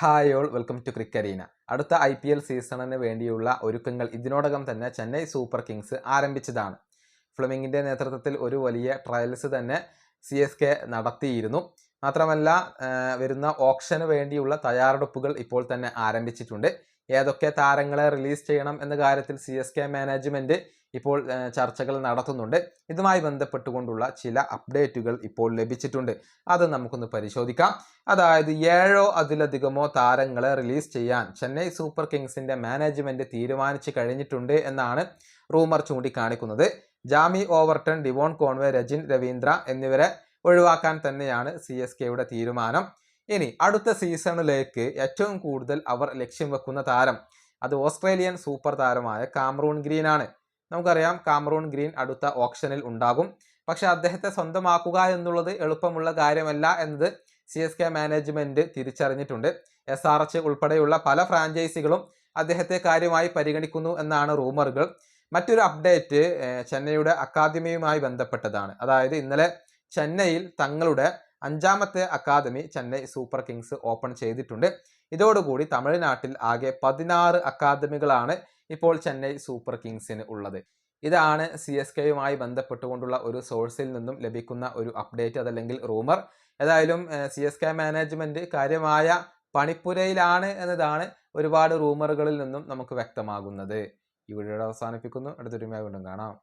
Hi all welcome to Crickarena അടുത്ത I P L സീസണിന് വേണ്ടിയുള്ള ഒരുക്കങ്ങൾ ഇതിനോടകം തന്നെ ചെന്നൈ സൂപ്പർ കിങ്സ് ആരംഭിച്ചതാണ്. ഫ്ലമിങ്ങിന്റെ നേതൃത്വത്തിൽ ഒരു വലിയ ട്രയൽസ് തന്നെ സി എസ് കെ നടത്തിയിരുന്നു. മാത്രമല്ല വരുന്ന ഓപ്ഷന് വേണ്ടിയുള്ള തയ്യാറെടുപ്പുകൾ ഇപ്പോൾ തന്നെ ആരംഭിച്ചിട്ടുണ്ട്. ഏതൊക്കെ താരങ്ങളെ റിലീസ് ചെയ്യണം എന്ന കാര്യത്തിൽ സി എസ് കെ മാനേജ്മെന്റ് ഇപ്പോൾ ചർച്ചകൾ നടത്തുന്നുണ്ട്. ഇതുമായി ബന്ധപ്പെട്ടുകൊണ്ടുള്ള ചില അപ്ഡേറ്റുകൾ ഇപ്പോൾ ലഭിച്ചിട്ടുണ്ട്. അത് നമുക്കൊന്ന് പരിശോധിക്കാം. അതായത് ഏഴോ അതിലധികമോ താരങ്ങളെ റിലീസ് ചെയ്യാൻ ചെന്നൈ സൂപ്പർ കിങ്സിന്റെ മാനേജ്മെന്റ് തീരുമാനിച്ചു കഴിഞ്ഞിട്ടുണ്ട് എന്നാണ് റൂമർ ചൂണ്ടിക്കാണിക്കുന്നത്. Jamie Overton Devon Conway Rachin Ravindra എന്നിവരെ ഒഴിവാക്കാൻ തന്നെയാണ് സി എസ് കെയുടെ തീരുമാനം. ഇനി അടുത്ത സീസണിലേക്ക് ഏറ്റവും കൂടുതൽ അവർ ലക്ഷ്യം വെക്കുന്ന താരം അത് ഓസ്ട്രേലിയൻ സൂപ്പർ താരമായ കാമറൂൺ ഗ്രീൻ ആണ് നമുക്കറിയാം കാമറൂൺ ഗ്രീൻ അടുത്ത ഓപ്ഷനിൽ ഉണ്ടാകും. പക്ഷെ അദ്ദേഹത്തെ സ്വന്തമാക്കുക എന്നുള്ളത് എളുപ്പമുള്ള കാര്യമല്ല എന്നത് സി എസ് കെ മാനേജ്മെന്റ് തിരിച്ചറിഞ്ഞിട്ടുണ്ട്. എസ് ആർ എച്ച് ഉൾപ്പെടെയുള്ള പല ഫ്രാഞ്ചൈസികളും അദ്ദേഹത്തെ കാര്യമായി പരിഗണിക്കുന്നു എന്നാണ് റൂമറുകൾ മറ്റൊരു അപ്ഡേറ്റ് ചെന്നൈയുടെ അക്കാദമിയുമായി ബന്ധപ്പെട്ടതാണ്. അതായത് ഇന്നലെ ചെന്നൈയിൽ തങ്ങളുടെ അഞ്ചാമത്തെ academy Chennai Super Kings open ചെയ്തിട്ടുണ്ട്. ഇതോടുകൂടി തമിഴ്നാട്ടിൽ ആകെ പതിനാറ് അക്കാദമികളാണ് ഇപ്പോൾ ചെന്നൈ സൂപ്പർ കിങ്സിന് ഉള്ളത്. ഇതാണ് സി എസ് കെയുമായി ബന്ധപ്പെട്ടുകൊണ്ടുള്ള ഒരു സോഴ്സിൽ നിന്നും ലഭിക്കുന്ന ഒരു അപ്ഡേറ്റ് അതല്ലെങ്കിൽ റൂമർ. ഏതായാലും സി എസ് കെ മാനേജ്മെന്റ് കാര്യമായ പണിപ്പുരയിലാണ് എന്നതാണ് ഒരുപാട് റൂമറുകളിൽ നിന്നും നമുക്ക് വ്യക്തമാകുന്നത്. ഈ വീഡിയോയുടെ അവസാനിപ്പിക്കുന്നു. അടുത്തൊരുമയായി വീണ്ടും കാണാം.